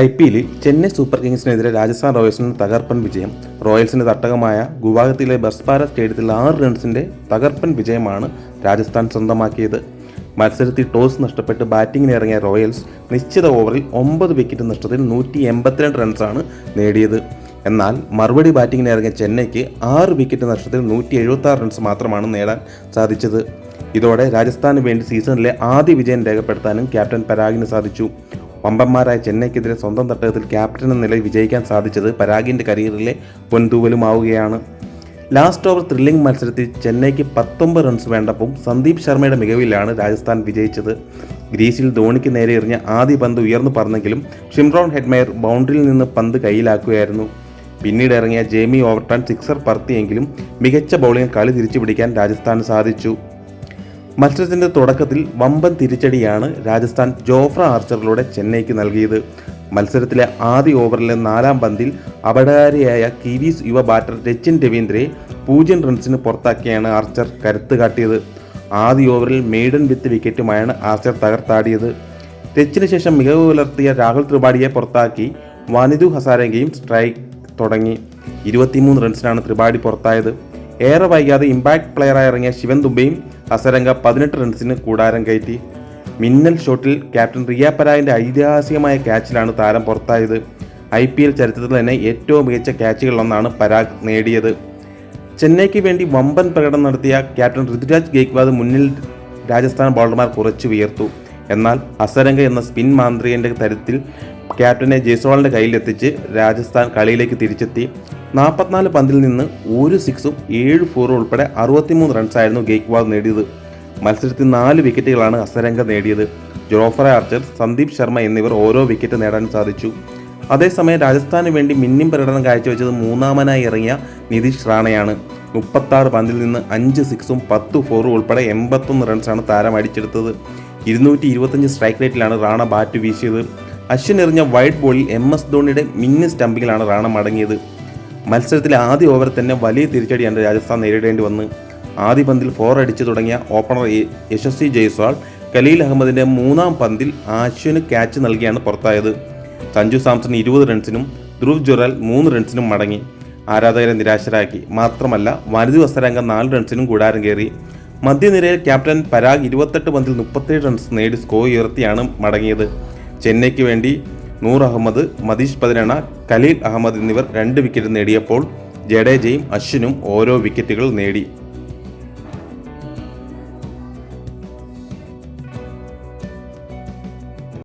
I P എല്ലിൽ Chennai super കിങ്സിനെതിരെ രാജസ്ഥാൻ റോയൽസിന് തകർപ്പൻ വിജയം. റോയൽസിന്റെ തട്ടകമായ ഗുവാഹത്തിയിലെ ബസ്പാര സ്റ്റേഡിയത്തിൽ ആറ് റൺസിന്റെ തകർപ്പൻ വിജയമാണ് രാജസ്ഥാൻ സ്വന്തമാക്കിയത്. മത്സരത്തിൽ ടോസ് നഷ്ടപ്പെട്ട് ബാറ്റിംഗിന് ഇറങ്ങിയ റോയൽസ് നിശ്ചിത ഓവറിൽ ഒമ്പത് വിക്കറ്റ് നഷ്ടത്തിൽ നൂറ്റി എൺപത്തിരണ്ട് റൺസാണ് നേടിയത്. എന്നാൽ മറുപടി ബാറ്റിംഗിന് ഇറങ്ങിയ ചെന്നൈക്ക് ആറ് വിക്കറ്റ് നഷ്ടത്തിൽ നൂറ്റി എഴുപത്തി റൺസ് മാത്രമാണ് നേടാൻ സാധിച്ചത്. ഇതോടെ രാജസ്ഥാന് വേണ്ടി സീസണിലെ ആദ്യ വിജയം രേഖപ്പെടുത്താനും ക്യാപ്റ്റൻ പരാഗിന് സാധിച്ചു. വമ്പന്മാരായ ചെന്നൈക്കെതിരെ സ്വന്തം തട്ടകത്തിൽ ക്യാപ്റ്റൻ എന്ന നിലയിൽ വിജയിക്കാൻ സാധിച്ചത് പരാഗിന്റെ കരിയറിലെ പൊൻതൂവലുമാവുകയാണ്. ലാസ്റ്റ് ഓവർ ത്രില്ലിംഗ് മത്സരത്തിൽ ചെന്നൈക്ക് പത്തൊമ്പത് റൺസ് വേണ്ടപ്പോൾ സന്ദീപ് ശർമ്മയുടെ മികവിലാണ് രാജസ്ഥാൻ വിജയിച്ചത്. ഗ്രീസിൽ ധോണിക്ക് നേരെ എറിഞ്ഞ ആദ്യ പന്ത് ഉയർന്നു പറഞ്ഞെങ്കിലും ഷിംറോൺ ഹെഡ്മയർ ബൗണ്ടറിയിൽ നിന്ന് പന്ത് കയ്യിലാക്കുകയായിരുന്നു. പിന്നീട് ഇറങ്ങിയ ജേമി ഓവർടൺ സിക്സർ പറത്തിയെങ്കിലും മികച്ച ബൗളിംഗ് കളി തിരിച്ചു രാജസ്ഥാൻ സാധിച്ചു. മത്സരത്തിന്റെ തുടക്കത്തിൽ വമ്പൻ തിരിച്ചടിയാണ് രാജസ്ഥാൻ ജോഫ്ര ആർച്ചറിലൂടെ ചെന്നൈക്ക് നൽകിയത്. മത്സരത്തിലെ ആദ്യ ഓവറിലെ നാലാം പന്തിൽ അപകടകാരിയായ കിവീസ് യുവ ബാറ്റർ രച്ചിൻ രവീന്ദ്രയെ പൂജ്യം റൺസിന് പുറത്താക്കിയാണ് ആർച്ചർ കരുത്ത് കാട്ടിയത്. ആദ്യ ഓവറിൽ മെയ്ഡൻ വിത്ത് വിക്കറ്റുമായാണ് ആർച്ചർ തകർത്താടിയത്. രച്ചിന് ശേഷം മികവ് പുലർത്തിയ രാഹുൽ ത്രിപാഠിയെ പുറത്താക്കി വനിതു ഹസാരംഗയും സ്ട്രൈക്ക് തുടങ്ങി. ഇരുപത്തിമൂന്ന് റൺസിനാണ് ത്രിപാഠി പുറത്തായത്. ഏറെ വൈകാതെ ഇമ്പാക്ട് പ്ലെയറായി ഇറങ്ങിയ ശിവൻ ദുബയും ഹസരംഗ പതിനെട്ട് റൺസിന് കൂടാരം കയറ്റി. മിന്നൽ ഷോട്ടിൽ ക്യാപ്റ്റൻ റിയ പരാഗിന്റെ ഐതിഹാസികമായ ക്യാച്ചിലാണ് താരം പുറത്തായത്. ഐ പി എൽ ചരിത്രത്തിൽ തന്നെ ഏറ്റവും മികച്ച ക്യാച്ചുകളിലൊന്നാണ് പരാഗ് നേടിയത്. ചെന്നൈക്ക് വേണ്ടി വമ്പൻ പ്രകടനം നടത്തിയ ക്യാപ്റ്റൻ ഋതുരാജ് ഗെയ്ക്വാദ് മുന്നിൽ രാജസ്ഥാൻ ബൗളർമാർ കുറച്ചു ഉയർത്തു എന്നാൽ അസരംഗ എന്ന സ്പിൻ മാന്ത്രികന്റെ തരത്തിൽ ക്യാപ്റ്റനെ ജയ്സോളിന്റെ കയ്യിലെത്തിച്ച് രാജസ്ഥാൻ കളിയിലേക്ക് തിരിച്ചെത്തി. നാൽപ്പത്തിനാല് പന്തിൽ നിന്ന് ഒരു സിക്സും ഏഴ് ഫോറും ഉൾപ്പെടെ അറുപത്തിമൂന്ന് റൺസായിരുന്നു ഗെയ്ക്വാദ് നേടിയത്. മത്സരത്തിൽ നാല് വിക്കറ്റുകളാണ് അസരംഗ നേടിയത്. ജോഫ്ര ആർച്ചർ സന്ദീപ് ശർമ്മ എന്നിവർ ഓരോ വിക്കറ്റ് നേടാൻ സാധിച്ചു. അതേസമയം രാജസ്ഥാന് വേണ്ടി മിന്നിം പ്രകടനം കാഴ്ചവെച്ചത് മൂന്നാമനായി ഇറങ്ങിയ നിതീഷ് റാണയാണ്. മുപ്പത്താറ് പന്തിൽ നിന്ന് അഞ്ച് സിക്സും പത്ത് ഫോറും ഉൾപ്പെടെ എൺപത്തൊന്ന് റൺസാണ് താരം അടിച്ചെടുത്തത്. ഇരുന്നൂറ്റി ഇരുപത്തഞ്ച് സ്ട്രൈക്ക് റേറ്റിലാണ് റാണ ബാറ്റ് വീശിയത്. അശ്വിൻ എറിഞ്ഞ വൈഡ് ബോളിൽ എം എസ് ധോണിയുടെ മിന്നു സ്റ്റംപിങ്ങിലാണ് റാണ മടങ്ങിയത്. മത്സരത്തിലെ ആദ്യ ഓവർ തന്നെ വലിയ തിരിച്ചടിയാണ് രാജസ്ഥാൻ നേരിടേണ്ടി വന്ന്. ആദ്യ പന്തിൽ ഫോർ അടിച്ചു തുടങ്ങിയ ഓപ്പണർ യശസ്വി ജയ്സ്വാൾ കലീൽ അഹമ്മദിന്റെ മൂന്നാം പന്തിൽ ആശ്വിന് ക്യാച്ച് നൽകിയാണ് പുറത്തായത്. സഞ്ജു സാംസൺ ഇരുപത് റൺസിനും ധ്രുവ് ജുറൽ മൂന്ന് റൺസിനും മടങ്ങി. ആരാധകരെ നിരാശരാക്കി. മാത്രമല്ല വനിതി വസ്തരംഗം നാല് റൺസിനും കൂടാരം കയറി. മധ്യനിരയിൽ ക്യാപ്റ്റൻ പരാഗ് ഇരുപത്തെട്ട് പന്തിൽ മുപ്പത്തേഴ് റൺസ് നേടി സ്കോർ ഉയർത്തിയാണ് മടങ്ങിയത്. ചെന്നൈക്ക് വേണ്ടി നൂർ അഹമ്മദ് മതീഷ് പതിനെണ്ണ കലീൽ അഹമ്മദ് എന്നിവർ രണ്ട് വിക്കറ്റ് നേടിയപ്പോൾ ജഡേജയും അശ്വിനും ഓരോ വിക്കറ്റുകൾ നേടി.